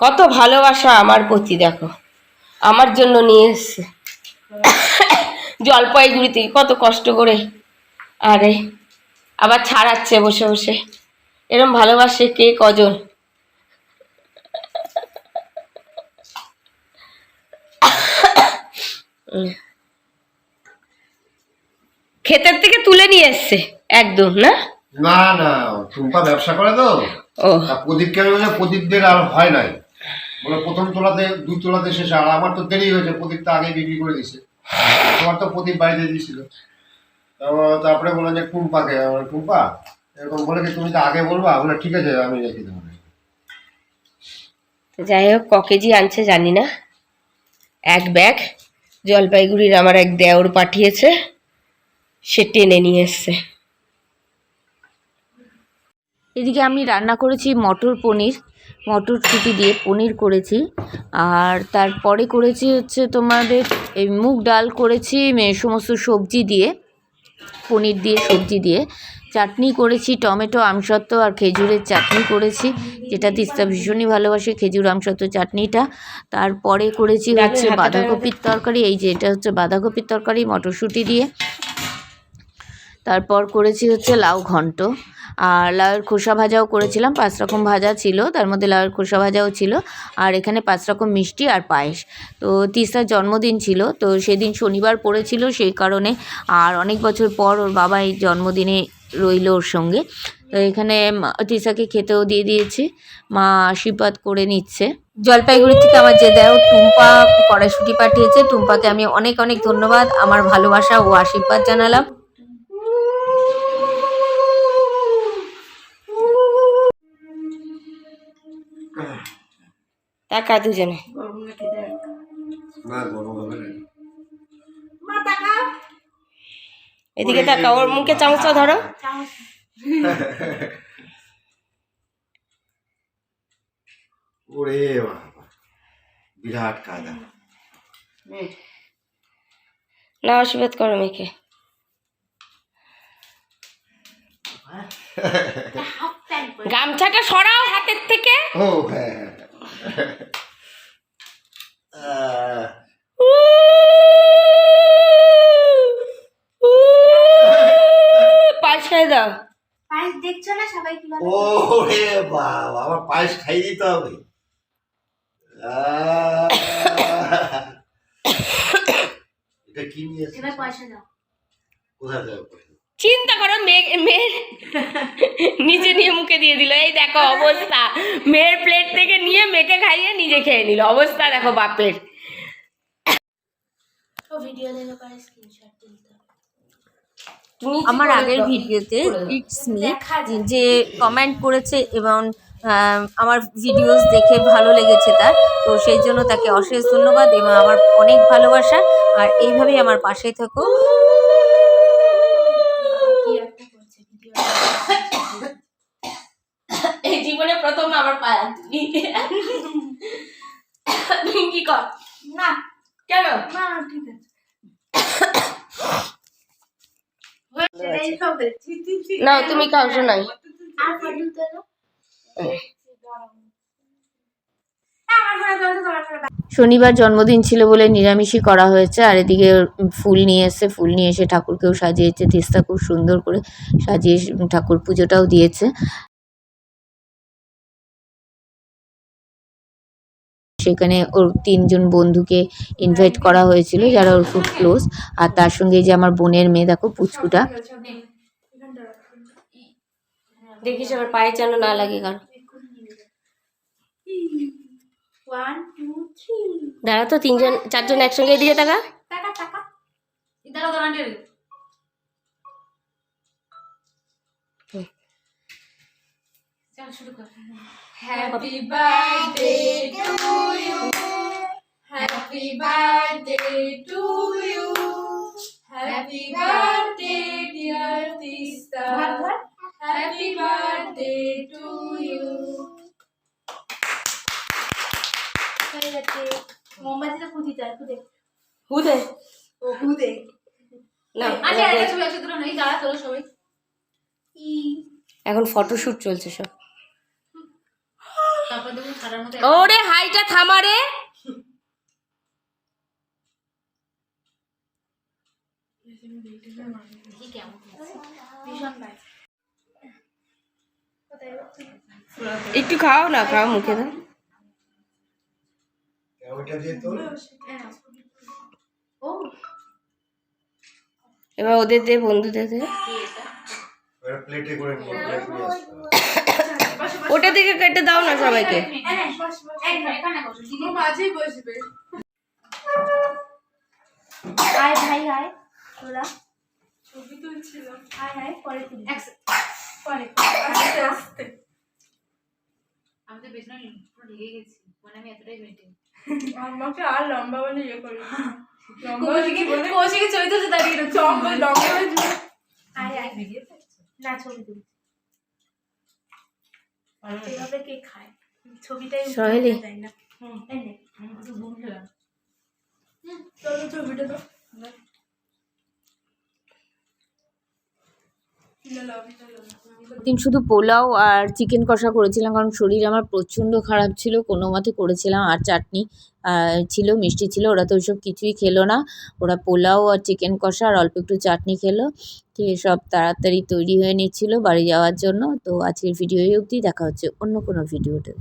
কত ভালোবাসা আমার প্রতি দেখো। আমার জন্য নিয়ে এসছে। জলপাইগুড়ি থেকে কত কষ্ট করে। আরে আবার ছাড়াচ্ছে বসে বসে। এরম ভালোবাসে কে কজন। ক্ষেতের থেকে তুলে নিয়ে এসছে একদম না? না না টুম্পা ব্যবসা করে তো। ও। আমি বললাম প্রদীপদের আর হয় নাই। বলে প্রথম তোলাতে, দুই তোলাতে শেষ আর আমার তো দেরি হয়েছে, প্রদীপটা আগে বিক্রি করে দিছে তোমার তো প্রদীপ বাড়িতে দিয়েছিল। তারপরে বলল যে টুম্পাকে আমার টুম্পা এরকম বলে কি, তুমি তো আগে বলবা? বলে ঠিক আছে, আমি রেখে দেবো তো যাই হোক, ক কেজি আনছে জানি না। এক ব্যাগ। জলপাইগুড়ির আমার এক দেওর পাঠিয়েছে। সে টেনে নিয়ে এসছে। এদিকে আমি রান্না করেছি মটর পনির মটর মটরশুঁটি দিয়ে পনির করেছি। আর তারপরে করেছি হচ্ছে তোমাদের এই মুগ ডাল করেছি সমস্ত সবজি দিয়ে পনির দিয়ে সবজি দিয়ে। চাটনি করেছি টমেটো আমসত্ত্ব আর খেজুরের চাটনি করেছি যেটা তিস্তা ভীষণই ভালোবাসে খেজুর আমসত্ত্ব চাটনিটা। তারপরে করেছি হচ্ছে বাঁধাকপির তরকারি এই যে এটা হচ্ছে বাঁধাকপির তরকারি মটরশুঁটি দিয়ে। তারপর করেছি হচ্ছে লাউ ঘন্ট। আর লাউয়ের খোসা ভাজাও করেছিলাম, পাঁচ রকম ভাজা ছিল, তার মধ্যে লাউয়ের খোসা ভাজাও ছিল, আর এখানে পাঁচ রকম মিষ্টি আর পায়েস। তো তিস্তার জন্মদিন ছিল, তো সেদিন শনিবার পড়েছিল, সেই কারণে আর অনেক বছর পর ওর বাবা এই জন্মদিনে রইল ওর সঙ্গে। তো এখানে তিস্তাকে খেতেও দিয়ে দিয়েছি, মা আশীর্বাদ করে নিচ্ছে। জলপাইগুড়ি থেকে আমার যে দেও টুম্পা কড়াইশুটি পাঠিয়েছে। টুম্পাকে আমি অনেক অনেক ধন্যবাদ, আমার ভালোবাসা ও আশীর্বাদ জানালাম। টাকা দুজনে। এদিকে টাকা ওর মুখে চামচটা ধরো। ওরে বিরাট কায়দা না আশীর্বাদ করো মেয়েকে। গামছাটা সরাও হাতের থেকে। ও হ্যাঁ। পাশ খাই দাও। পায়েস দেখছ না সবাই কীভাবে ওরে বাবা আমার পায়েস খাই দিতে হবে। আহ, এটা কি নিয়েছে এবার পয়সা দাও। কোথায় যাবে পয়সা? চিন্তা করো মেয়ে মেয়ের নিজে নিয়ে মুখে দিয়ে দিল। এই দেখো অবস্থা। মেয়ের প্লেট থেকে নিয়ে মেয়েকে খাইয়ে নিজে খেয়ে নিল। অবস্থা দেখো বাপের। ও ভিডিও দেখে পরে স্ক্রিনশট তুলতে। হবে আমার আগের ভিডিওতে ইটস মি যে কমেন্ট করেছে এবং আমার ভিডিওস দেখে ভালো লেগেছে তার। তো সেই জন্য তাকে অশেষ ধন্যবাদ এবং আমার অনেক ভালোবাসা। আর এইভাবেই আমার পাশে থেকো কি একটা করছে ভিডিও এই জীবনে প্রথম আমার পায়া তুমি। তুমি কি কর? না। কেন? না ঠিক আছে। না তুমি খাও শোনাই। তোলো। তোলো তোমার ফোনে শনিবার জন্মদিন ছিল বলে নিরামিষই করা হয়েছে আর এদিকে ফুল নিয়ে এসে ফুল নিয়ে এসে ঠাকুরকেও সাজিয়েছে তিস্তা খুব সুন্দর করে সাজিয়ে ঠাকুর পুজোটাও দিয়েছে। সেখানে ওর তিনজন বন্ধুকে ইনভাইট করা হয়েছিল যারা ওর খুব ক্লোজ আর তার সঙ্গে যে আমার বোনের মেয়ে দেখো পুচকুটা। দেখিস আমার পায়ে যেন না লাগে কারণ দাঁড়া তো তিনজন চারজন একসঙ্গে দিয়ে টাকা টাকা টাকা চল শুরু কর। Happy birthday to you happy birthday to you happy birthday dear Tista happy birthday to you মোমবাতিটা খুঁজি যায় খুঁজে হুদে ও খুঁজে না আচ্ছা এটা ছবি আছে দুটো নেই দাঁড়া তোলো সবাই। এখন ফটোশুট চলছে সব তারপর দেখুন সারার মতো ওরে হাইটা থামারে দেখি কেমন হয়েছে। ভীষণ বাজে একটু খাও না খাও মুখে ও। এবার ওদের দে বন্ধুদের দে। প্লেটে করে নিয়ে প্লেট নিয়ে আসতে হবে। ওটা থেকে কেটে দাও না সবাইকে। ভাই তোরা ছবি তুলছিলাম আয় আয় পরে তুলি। পরে আস্তে আস্তে আমি তো পেছনে পুরো ঢেকে গেছি মানে আমি এতটাই মেটে আমাকে আর লম্বা বলে ইয়ে করি লম্বা কৌশিকে দাঁড়িয়ে লম্বা লম্বা না ছবি তুলি এভাবে কে খায়। ছবিটাই সহেলি। যায় না? হুম এই নে আমি তো ছবিটা তো দিন শুধু পোলাও আর চিকেন কষা করেছিলাম, কারণ শরীর আমার প্রচণ্ড খারাপ ছিল, কোনো মতে করেছিলাম, আর চাটনি ছিল, মিষ্টি ছিল, ওরা তো ওইসব কিছুই খেলো না। ওরা পোলাও আর চিকেন কষা আর অল্প একটু চাটনি খেলো, খেয়ে সব তাড়াতাড়ি তৈরি হয়ে নিচ্ছিল বাড়ি যাওয়ার জন্য। তো আজকের ভিডিও অবধি, দেখা হচ্ছে অন্য কোনো ভিডিওতে।